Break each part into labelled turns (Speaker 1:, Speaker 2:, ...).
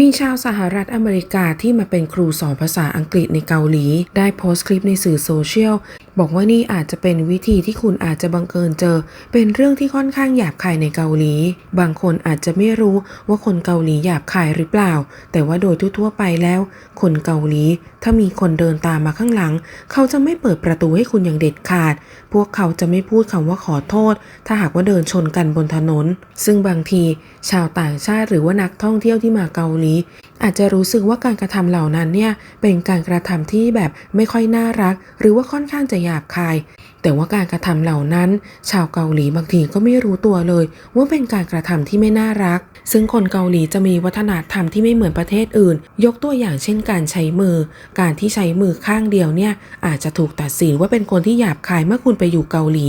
Speaker 1: มีชาวสหรัฐอเมริกาที่มาเป็นครูสอนภาษาอังกฤษในเกาหลี ได้โพสต์คลิปในสื่อโซเชียลบอกว่านี่อาจจะเป็นวิธีที่คุณอาจจะบังเอิญเจอ เป็นเรื่องที่ค่อนข้างหยาบคายในเกาหลี บางคนอาจจะไม่รู้ว่าคนเกาหลีหยาบคายหรือเปล่า แต่ว่าโดยทั่วๆไปแล้ว คนเกาหลี ถ้ามีคนเดินตามมาข้างหลัง เขาจะไม่เปิดประตูให้คุณอย่างเด็ดขาด พวกเขาจะไม่พูดคำว่าขอโทษ ถ้าหากว่าเดินชนกันบนถนน ซึ่งบางที ชาวต่างชาติหรือว่านักท่องเที่ยวที่มาเกาหลี อาจจะรู้สึกว่าการกระทำเหล่านั้นเนี่ยเป็นการกระทำที่แบบไม่ค่อยน่ารัก หรือว่าค่อนข้างจะหยาบคาย แต่ว่าการกระทำเหล่านั้น ชาวเกาหลีบางทีก็ไม่รู้ตัวเลย ว่าเป็นการกระทำที่ไม่น่ารัก ซึ่งคนเกาหลีจะมีวัฒนธรรมที่ไม่เหมือนประเทศอื่น ยกตัวอย่างเช่นการใช้มือ การที่ใช้มือข้างเดียวเนี่ยอาจจะถูกตัดสินว่าเป็นคนที่หยาบคายเมื่อคุณไปอยู่เกาหลี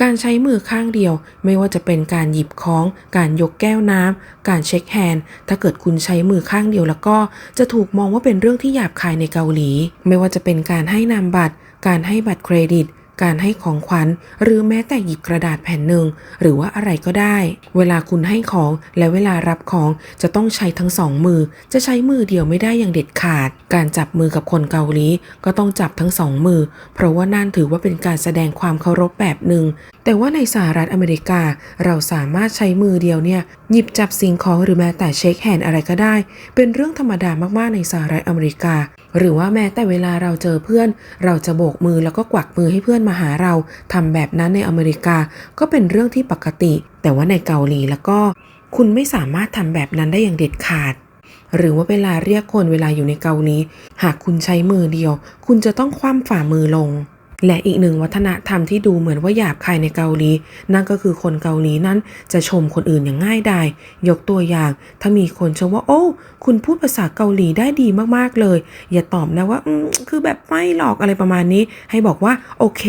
Speaker 1: การใช้มือข้างเดียว ไม่ว่าจะเป็นการหยิบของ การยกแก้วน้ำ การเช็คแฮนด์ ถ้าเกิดคุณใช้มือข้างเดียวแล้วก็จะถูกมองว่าเป็นเรื่องที่หยาบคายในเกาหลี ไม่ว่าจะเป็นการให้นามบัตร การให้บัตรเครดิต การให้ของขวัญหรือแม้แต่หยิบกระดาษแผ่นหนึ่งหรือว่าอะไรก็ได้ เวลาคุณให้ของและเวลารับของจะต้องใช้ทั้งสองมือ จะใช้มือเดียวไม่ได้อย่างเด็ดขาด การจับมือกับคนเกาหลีก็ต้องจับทั้งสองมือ เพราะว่านั่นถือว่าเป็นการแสดงความเคารพแบบหนึ่งแต่ว่าในสหรัฐอเมริกาเราสามารถใช้มือเดียวเนี่ยหยิบจับสิ่งของหรือแม้แต่เช็คแฮนด์อะไรก็ได้ เป็นเรื่องธรรมดามากๆในสหรัฐอเมริกา หรือว่าแม้แต่เวลาเราเจอเพื่อน เราจะโบกมือแล้วก็กวักมือให้เพื่อนมาหาเราทำแบบนั้นในอเมริกาก็เป็นเรื่องที่ปกติ แต่ว่าในเกาหลีแล้วก็ คุณไม่สามารถทำแบบนั้นได้อย่างเด็ดขาด หรือว่าเวลาเรียกคนเวลาอยู่ในเกาหลี หากคุณใช้มือเดียว คุณจะต้องคว่ำฝ่ามือลง และอีกหนึ่งวัฒนธรรมที่ดูเหมือนว่าหยาบคายในเกาหลี นั่นก็คือคนเกาหลีนั้นจะชมคนอื่นอย่างง่ายดายยกตัวอย่าง ถ้ามีคนชมว่า โอ้ คุณพูดภาษาเกาหลีได้ดีมากๆเลย อย่าตอบนะว่าอคือแบบไม่หรอกอะไรประมาณนี้ ให้บอกว่า โอเค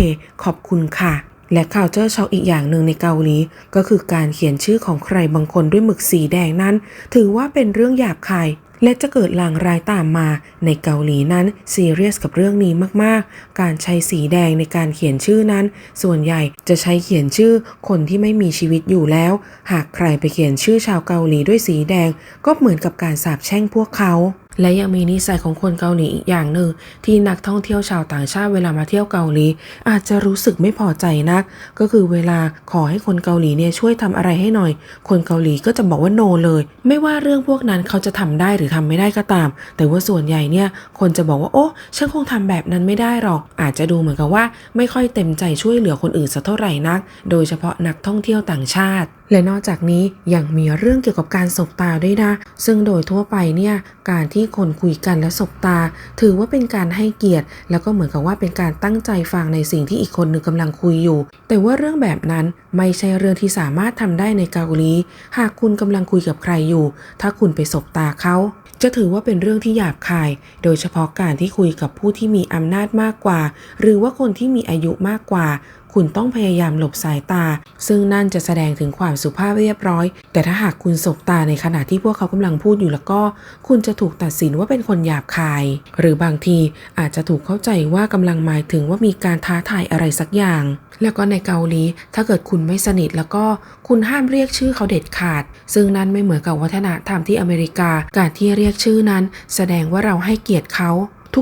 Speaker 1: ขอบคุณค่ะและข่าวเจอช็อกอีกอย่างหนึ่งในเกาหลีก็คือการเขียนชื่อของใครบางคนด้วยหมึกสีแดงนั้น ถือว่าเป็นเรื่องหยาบคาย และจะเกิดลางร้ายตามมา ในเกาหลีนั้นซีเรียสกับเรื่องนี้มากๆ การใช้สีแดงในการเขียนชื่อนั้น ส่วนใหญ่จะใช้เขียนชื่อคนที่ไม่มีชีวิตอยู่แล้ว หากใครไปเขียนชื่อชาวเกาหลีด้วยสีแดง ก็เหมือนกับการสาปแช่งพวกเขา และยังมีนิสัยของคนเกาหลีอีกอย่างหนึ่ง ที่นักท่องเที่ยวชาวต่างชาติเวลามาเที่ยวเกาหลี อาจจะรู้สึกไม่พอใจนัก ก็คือเวลาขอให้คนเกาหลีเนี่ยช่วยทำอะไรให้หน่อย คนเกาหลีก็จะบอกว่าโนเลย ไม่ว่าเรื่องพวกนั้นเขาจะทำได้หรือทำไม่ได้ก็ตาม แต่ว่าส่วนใหญ่เนี่ยคนจะบอกว่าโอ้ฉันคงทำแบบนั้นไม่ได้หรอก อาจจะดูเหมือนกับว่า ไม่ค่อยเต็มใจช่วยเหลือคนอื่นสักเท่าไหร่นัก โดยเฉพาะนักท่องเที่ยวต่างชาติและนอกจากนี้ยังมีเรื่องเกี่ยวกับการสบตาด้วยนะ ซึ่งโดยทั่วไปเนี่ยการที่คนคุยกันและสบตา ถือว่าเป็นการให้เกียรติ แล้วก็เหมือนกับว่าเป็นการตั้งใจฟังในสิ่งที่อีกคนหนึ่งกำลังคุยอยู่ แต่ว่าเรื่องแบบนั้นไม่ใช่เรื่องที่สามารถทำได้ในเกาหลีหากคุณกำลังคุยกับใครอยู่ ถ้าคุณไปสบตาเขาจะถือว่าเป็นเรื่องที่หยาบคาย โดยเฉพาะการที่คุยกับผู้ที่มีอำนาจมากกว่า หรือว่าคนที่มีอายุมากกว่า คุณต้องพยายามหลบสายตา ซึ่งนั่นจะแสดงถึงความสุภาพเรียบร้อย แต่ถ้าหากคุณสบตาในขณะที่พวกเขากำลังพูดอยู่แล้วก็ คุณจะถูกตัดสินว่าเป็นคนหยาบคาย หรือบางทีอาจจะถูกเข้าใจว่ากำลังหมายถึงว่ามีการท้าทายอะไรสักอย่าง แล้วก็ในเกาหลี ถ้าเกิดคุณไม่สนิทแล้วก็คุณห้ามเรียกชื่อเขาเด็ดขาด ซึ่งนั่นไม่เหมือนกับวัฒนธรรมที่อเมริกา การที่เรียกชื่อนั้น แสดงว่าเราให้เกียรติเขา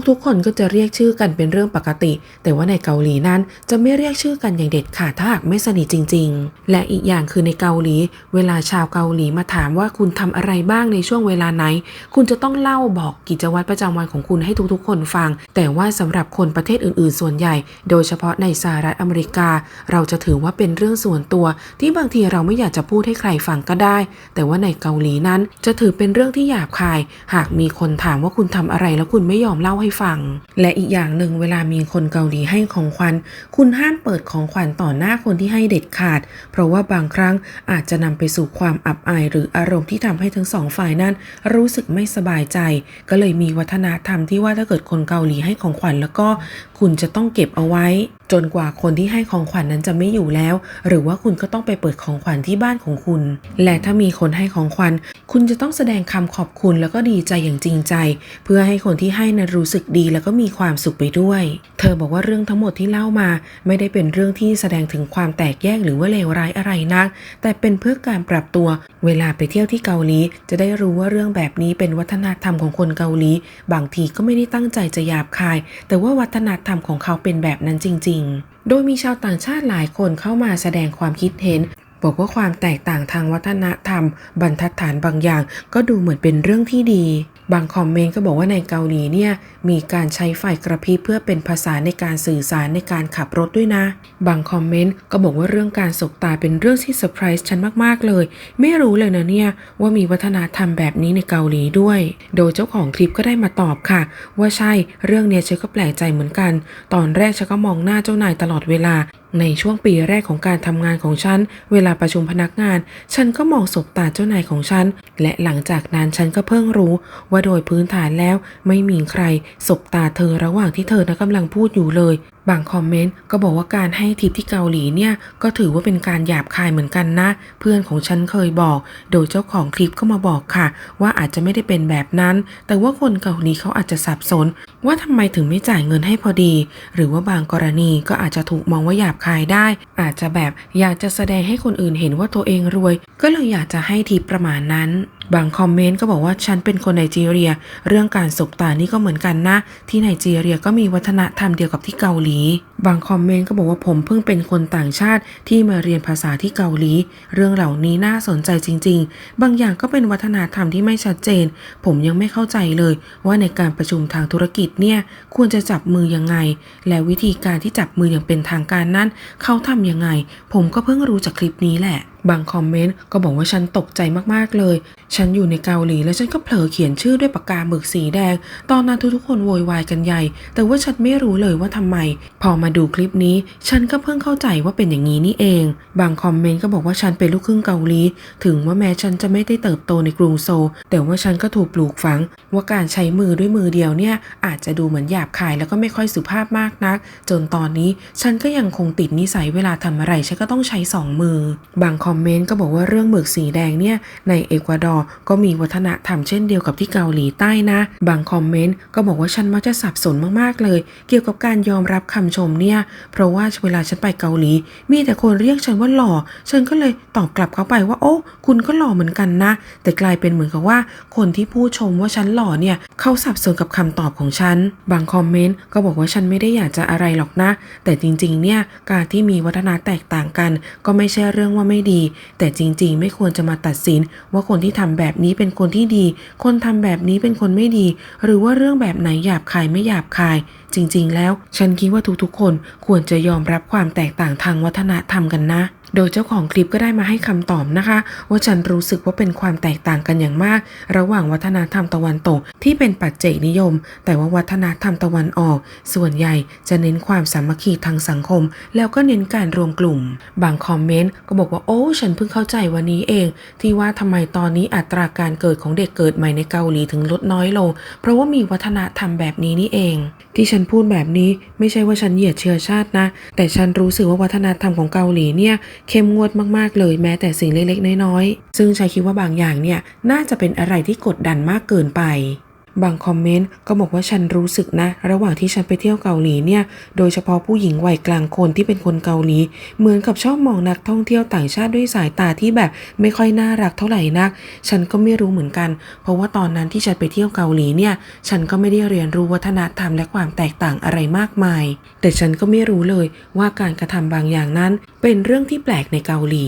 Speaker 1: ทุกๆ คนก็จะเรียกชื่อกันเป็นเรื่องปกติ แต่ว่าในเกาหลีนั้นจะไม่เรียกชื่อกันอย่างเด็ดขาดถ้าหากไม่สนิทจริง ๆ และอีกอย่างคือในเกาหลี เวลาชาวเกาหลีมาถามว่าคุณทำอะไรบ้างในช่วงเวลาไหน คุณจะต้องเล่าบอกกิจวัตรประจำวันของคุณให้ทุกๆ คนฟัง แต่ว่าสำหรับคนประเทศอื่น ๆ ส่วนใหญ่ โดยเฉพาะในสหรัฐอเมริกา เราจะถือว่าเป็นเรื่องส่วนตัว ที่บางทีเราไม่อยากจะพูดให้ใครฟังก็ได้ แต่ว่าในเกาหลีนั้นจะถือเป็นเรื่องที่หยาบคาย หากมีคนถามว่าคุณทำอะไรแล้วคุณไม่ยอมเล่าให้ฟัง และอีกอย่างหนึ่งเวลามีคนเกาหลีให้ของขวัญ คุณห้ามเปิดของขวัญต่อหน้าคนที่ให้เด็ดขาด เพราะว่าบางครั้งอาจจะนำไปสู่ความอับอายหรืออารมณ์ที่ทำให้ทั้งสองฝ่ายนั้น รู้สึกไม่สบายใจ ก็เลยมีวัฒนธรรมที่ว่าถ้าเกิดคนเกาหลีให้ของขวัญแล้วก็ คุณจะต้องเก็บเอาไว้ จนกว่าคนที่ให้ของขวัญนนั้นจะไม่อยู่แล้ว หรือว่าคุณก็ต้องไปเปิดของขวัญที่บ้านของคุณ และถ้ามีคนให้ของขวัญ คุณจะต้องแสดงคำขอบคุณแล้วก็ดีใจอย่างจริงใจ เพื่อให้คนที่ให้นั้นรู้สึกดีแล้วก็มีความสุขไปด้วย เธอบอกว่าเรื่องทั้งหมดที่เล่ามา ไม่ได้เป็นเรื่องที่แสดงถึงความแตกแยกหรือว่าเลวร้ายอะไรนัก แต่เป็นเพื่อการปรับตัว เวลาไปเที่ยวที่เกาหลี จะได้รู้ว่าเรื่องแบบนี้เป็นวัฒนธรรมของคนเกาหลี บางทีก็ไม่ได้ตั้งใจจะหยาบคาย แต่ว่าวัฒนธรรมของเขาเป็นแบบนั้นจริง ๆ โดยมีชาวต่างชาติหลายคนเข้ามาแสดงความคิดเห็นบอกว่าความแตกต่างทางวัฒนธรรม บรรทัดฐานบางอย่าง ก็ดูเหมือนเป็นเรื่องที่ดี บางคอมเมนต์ก็บอกว่าในเกาหลีเนี่ยมีการใช้ไฟกระพริบเพื่อเป็นภาษาในการสื่อสารในการขับรถด้วยนะ บางคอมเมนต์ก็บอกว่าเรื่องการสบตาเป็นเรื่องที่เซอร์ไพรส์ฉันมากๆเลย ไม่รู้เลยนะเนี่ยว่ามีวัฒนธรรมแบบนี้ในเกาหลีด้วย โดยเจ้าของคลิปก็ได้มาตอบค่ะ ว่าใช่เรื่องเนี้ยฉันก็แปลกใจเหมือนกัน ตอนแรกฉันก็มองหน้าเจ้านายตลอดเวลา ในช่วงปีแรกของการทำงานของฉัน เวลาประชุมพนักงาน ฉันก็มองสบตาเจ้านายของฉัน และหลังจากนั้นฉันก็เพิ่งรู้ ว่าโดยพื้นฐานแล้วไม่มีใครสบตาเธอระหว่างที่เธอนะกำลังพูดอยู่เลยบางคอมเมนต์ก็บอกว่าการให้ทิปที่เกาหลีเนี่ย ก็ถือว่าเป็นการหยาบคายเหมือนกันนะ เพื่อนของฉันเคยบอก โดยเจ้าของคลิปก็มาบอกค่ะ ว่าอาจจะไม่ได้เป็นแบบนั้น แต่ว่าคนเกาหลีเขาอาจจะสับสน ว่าทำไมถึงไม่จ่ายเงินให้พอดี หรือว่าบางกรณีก็อาจจะถูกมองว่าหยาบคายได้ อาจจะแบบอยากจะแสดงให้คนอื่นเห็นว่าตัวเองรวย ก็เลยอยากจะให้ทิปประมาณนั้นบางคอมเมนต์ก็บอกว่าฉันเป็นคนไนจีเรีย เรื่องการสบตานี่ก็เหมือนกันนะ ที่ไนจีเรียก็มีวัฒนธรรมเดียวกับที่เกาหลี บางคอมเมนต์ก็บอกว่าผมเพิ่งเป็นคนต่างชาติที่มาเรียนภาษาที่เกาหลี เรื่องเหล่านี้น่าสนใจจริง ๆ บางอย่างก็เป็นวัฒนธรรมที่ไม่ชัดเจน ผมยังไม่เข้าใจเลย ว่าในการประชุมทางธุรกิจเนี่ยควรจะจับมือยังไง และวิธีการที่จับมืออย่างเป็นทางการนั้น เขาทำยังไง ผมก็เพิ่งรู้จากคลิปนี้แหละ บางคอมเมนต์ก็บอกว่าฉันตกใจมากๆเลย ฉันอยู่ในเกาหลีแล้วฉันก็เผลอเขียนชื่อด้วยปากกาหมึกสีแดง ตอนนั้นทุกๆคนโวยวายกันใหญ่ แต่ว่าฉันไม่รู้เลยว่าทำไม พอมาดูคลิปนี้ ฉันก็เพิ่งเข้าใจว่าเป็นอย่างนี้นี่เอง บางคอมเมนต์ก็บอกว่าฉันเป็นลูกครึ่งเกาหลี ถึงว่าแม้ฉันจะไม่ได้เติบโตในกรุงโซลแต่ว่าฉันก็ถูกปลูกฝัง ว่าการใช้มือด้วยมือเดียวเนี่ยอาจจะดูเหมือนหยาบคายแล้วก็ไม่ค่อยสุภาพมากนัก จนตอนนี้ฉันก็ยังคงติดนิสัยเวลาทำอะไรฉันก็ต้องใช้สองมือ บางคออมเมนต์ก็บอกว่าเรื่องหมึกสีแดงเนี่ยในเอกวาดอร์ก็มีวัฒนธรรมเช่นเดียวกับที่เกาหลีใต้นะ บางคอมเมนต์ก็บอกว่าฉันมักจะสับสนมากๆเลย เกี่ยวกับการยอมรับคำชมเนี่ย เพราะว่าเวลาฉันไปเกาหลี มีแต่คนเรียกฉันว่าหล่อ ฉันก็เลยตอบกลับเขาไปว่าโอ้คุณก็หล่อเหมือนกันนะ แต่กลายเป็นเหมือนกับว่า คนที่พูดชมว่าฉันหล่อเนี่ยเขาสับสนกับคำตอบของฉัน บางคอมเมนต์ก็บอกว่าฉันไม่ได้อยากจะอะไรหรอกนะ แต่จริงๆเนี่ยการที่มีวัฒนธรรมแตกต่างกัน ก็ไม่ใช่เรื่องว่าไม่ดีแต่จริงๆ ไม่ควรจะมาตัดสิน ว่าคนที่ทำแบบนี้เป็นคนที่ดี คนทำแบบนี้เป็นคนไม่ดี หรือว่าเรื่องแบบไหนหยาบคายไม่หยาบคาย จริง ๆ แล้ว ฉันคิดว่าทุกๆคนควรจะยอมรับความแตกต่างทางวัฒนธรรมกันนะ โดยเจ้าของคลิปก็ได้มาให้คำตอบนะคะ ว่าฉันรู้สึกว่าเป็นความแตกต่างกันอย่างมาก ระหว่างวัฒนธรรมตะวันตกที่เป็นปัจเจกนิยม แต่ว่าวัฒนธรรมตะวันออก ส่วนใหญ่จะเน้นความสามัคคีทางสังคม แล้วก็เน้นการรวมกลุ่ม บางคอมเมนต์ก็บอกว่าโอ้ ฉันเพิ่งเข้าใจวันนี้เอง ที่ว่าทำไมตอนนี้อัตราการเกิดของเด็กเกิดใหม่ในเกาหลีถึงลดน้อยลง เพราะว่ามีวัฒนธรรมแบบนี้นี่เอง ที่ฉันพูดแบบนี้ไม่ใช่ว่าฉันเหยียดเชื้อชาตินะ แต่ฉันรู้สึกว่าวัฒนธรรมของเกาหลีเนี่ยเข้มงวดมากๆเลยแม้แต่สิ่งเล็กๆ น้อยๆ ซึ่งฉันคิดว่าบางอย่างเนี่ยน่าจะเป็นอะไรที่กดดันมากเกินไป บางคอมเมนต์ก็บอกว่าฉันรู้สึกนะ ระหว่างที่ฉันไปเที่ยวเกาหลีเนี่ย โดยเฉพาะผู้หญิงวัยกลางคนที่เป็นคนเกาหลี เหมือนกับชอบมองนักท่องเที่ยวต่างชาติด้วยสายตาที่แบบไม่ค่อยน่ารักเท่าไหร่นัก ฉันก็ไม่รู้เหมือนกัน เพราะว่าตอนนั้นที่ฉันไปเที่ยวเกาหลีเนี่ย ฉันก็ไม่ได้เรียนรู้วัฒนธรรมและความแตกต่างอะไรมากมาย แต่ฉันก็ไม่รู้เลยว่าการกระทำบางอย่างนั้น เป็นเรื่องที่แปลกในเกาหลี